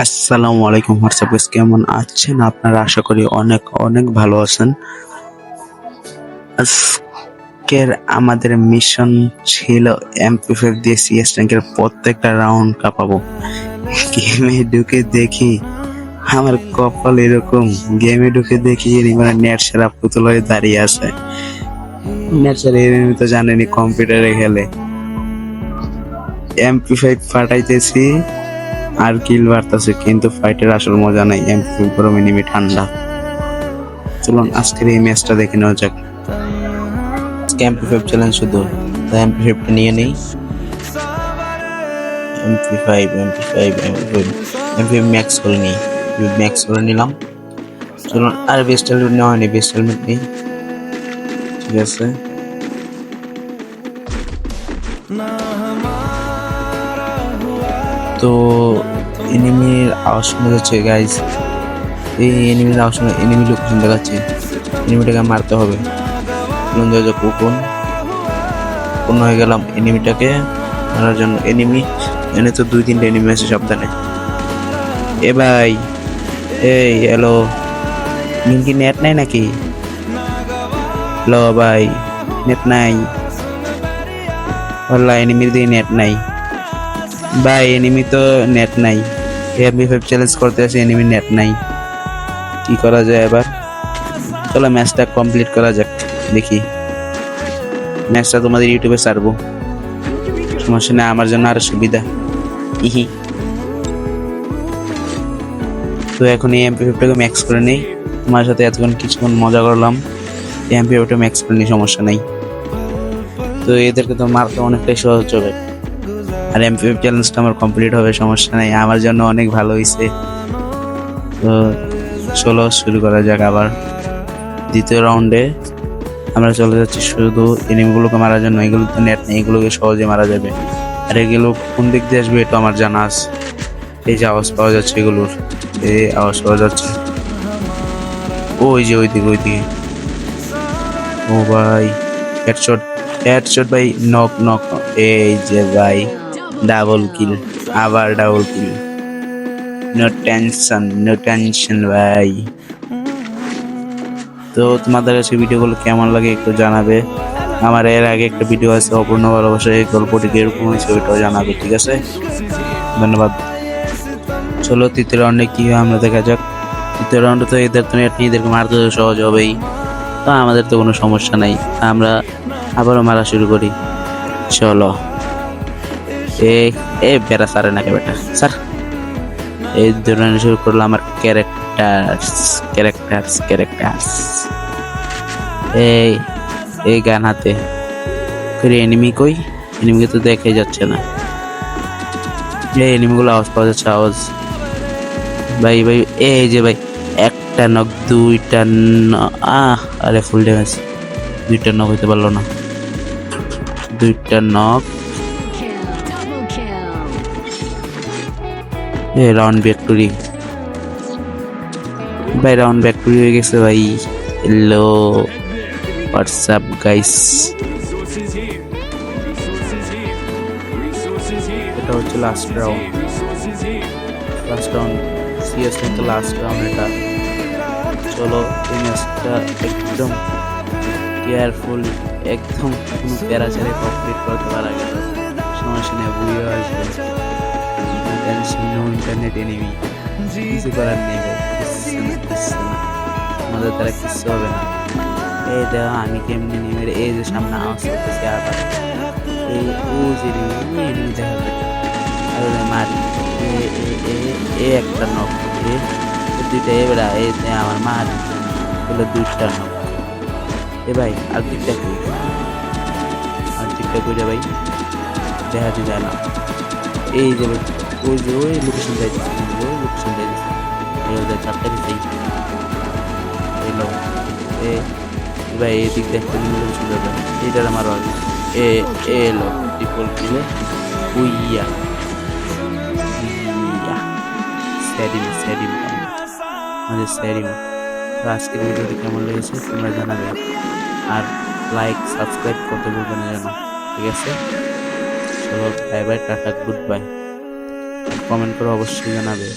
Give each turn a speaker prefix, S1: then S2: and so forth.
S1: আসসালামু আলাইকুম হোয়াটসঅ্যাপ কেমন আছেন? আপনারা আশা করি অনেক অনেক ভালো আছেন। আজকের আমাদের মিশন ছিল এমপি দিয়ে সিএস ট্যাঙ্কের প্রত্যেকটা রাউন্ড কাঁপাবো। গেমে ঢুকে দেখি, আমার কপাল এরকম। গেমে ঢুকে দেখি মানে নেট সেরা পুতুল হয়ে দাঁড়িয়ে আছে। নেট সেরা এনিমি তো জানেনি কম্পিউটারে খেলে। এমপি ফাইভ ফাটাইতেছি আর কিল বাড়তেছে, কিন্তু ফাইটের আসল মজা নাই। এমপি গরম এনিমি ঠান্ডা। চলুন, আজকের এই ম্যাচটা দেখে নেওয়া যাক।
S2: আজকে এমপি ফাইভ চ্যালেঞ্জ শুধু। তাই এমপি ফাইভটা নিয়ে নেই। MP five MP five MP five MP max করে নিই। ম্যাক্স করে নিলাম। চলুন, আর বেস্ট হেলমেট নেওয়া হয়নি বেস্ট হেলমেট নেই। ঠিক আছে। তো এনিমির আওয়াজ শোনা যাচ্ছে গাইজ এই এনিমির আওয়াজ শোনা এনিমি লোকেশন দেখাচ্ছে এনিমিটাকে মারতে হবে। কোন কোন হয়ে গেলাম এনিমিটাকে মারার জন্য। এনিমি, এনে তো দুই তিনটে এনিমি আছে সাবধানে। এ ভাই, এই হ্যালো কি নেট নাই নাকি? হ্যালো ভাই নেট নাই। বললা এনিমির দিয়ে নেট নাই। ভাই এনিমি তো নেট নাই। এমবি ফাইভ চ্যালেঞ্জ করতে আসে এনিমি নেট নাই। কি করা যায় এবার? চলো ম্যাচটা কমপ্লিট করা যাক, দেখি। ম্যাচটা তোমাদের ইউটিউবে ছাড়বো। সমস্যা নেই, আমার জন্য আরও সুবিধা। ইহি। তো এখন এই এমপি ফিফটাকে ম্যাক্স করে নেই। তোমার সাথে এতক্ষণ কিছুক্ষণ মজা করলাম। এমপি ফিফটা ম্যাক্স করে নিই, সমস্যা নেই। তো এদেরকে তো মারতে অনেকটাই সহজ হবে। আর এমপি ফিফ চ্যালেঞ্জটা আমার কমপ্লিট হবে, সমস্যা নেই। আমার জন্য অনেক ভালো হয়েছে তো চলো, শুরু করা যাক আবার। দ্বিতীয় রাউন্ডে আমরা চলে যাচ্ছি শুধু এনিমিগুলোকে মারার জন্য। এগুলো তো নেট নেই, এগুলোকে সহজে মারা যাবে। আর এগুলো কোন দিক দিয়ে আসবে এটা আমার জানা আছে। এই যে আওয়াজ পাওয়া যাচ্ছে এগুলোর। এই আওয়াজ পাওয়া যাচ্ছে। ওই যে ওই দিকে ওই দিকে ও ভাই হেডশট হেডশট ভাই নক নক এই যে ভাই। ডাবল কিল আবার double kill no tension no tension ভাই। তো তোমাদের কাছে ভিডিওগুলো কেমন লাগে একটু জানাবে। আমার এর আগে একটা ভিডিও আছে, অপূর্ণ ভালোবাসা এই গল্পটি কীরকম হয়েছে, ওইটাও জানাবে, ঠিক আছে? ধন্যবাদ। চলো, তৃতীয় রাউন্ডে কি হয় আমরা দেখা যাক। তৃতীয় রাউন্ডে তো এদের তো এদেরকে মারতে সহজ হবেই। তো আমাদের তো কোনো সমস্যা নাই। আমরা আবারও মারা শুরু করি। চলো। এ এ বেড়া সারে নাকি বেটা। স্যার, এই ধরনের শুরু করল আমার ক্যারেক্টার্স ক্যারেক্টার্স ক্যারেক্টার্স এই এই গান হাতে। করে এনিমি কই? এনিমিকে তো দেখাই যাচ্ছে না। এই এনিমিগুলো আওয়াজ পাওয়া যাচ্ছে, আওয়াজ। ভাই ভাই, এই যে ভাই, একটা নক দুইটা আহ, আরে ফুল ড্যামেজ দুইটা নক হইতে পারল না। দুইটা নক
S1: রাউন্ড ব্যাকটুরি ভাই রাউন্ড ব্যাকটুরি হয়ে গেছে ভাই। হ্যালো হোয়াটসঅ্যাপ গাইস এটা হচ্ছে last round last round CS কিন্তু লাস্ট রাউন্ড এটা। চলো, এই ম্যাচটা একদম কেয়ারফুল একদম কোনো প্যারাচারে কমপ্লিট করতে পারা গেল সমস্যা নেই বুঝিয়ে আসবে। নো ইন্টারনেট এনিমি কিছু করার নেই আমাদের দ্বারা কিচ্ছু হবে না এই দেখো আমি কেমনি নেমে এই যে সামনে আওয়াজ করতেছি আবার এই ও যে এনিমি দেখা যায় আর মারি এ একটা নখ এ দুইটা এ বেড়া এই আমার মারি হলো দুইটা নখ এ ভাই আর দুইটা কই আর দুইটা কইরা ভাই দেখা যায় না এই যে ওই যে ওই লোকেশন যাইতেছে, ওই লোকেশন এই চারটা দিতেই এলো এ ভাই, এই দিক দেখতে লোকেশন যাবে এইটার আমার এ এলো ট্রিপল কিলে উইয়া। ইয়া তো আজকের ভিডিওটি কেমন লেগেছে তোমরা জানাবে। আর লাইক সাবস্ক্রাইব করতে ভুলবে না ঠিক আছে? Bye bye tata good bye comment করে অবশ্যই জানাবে।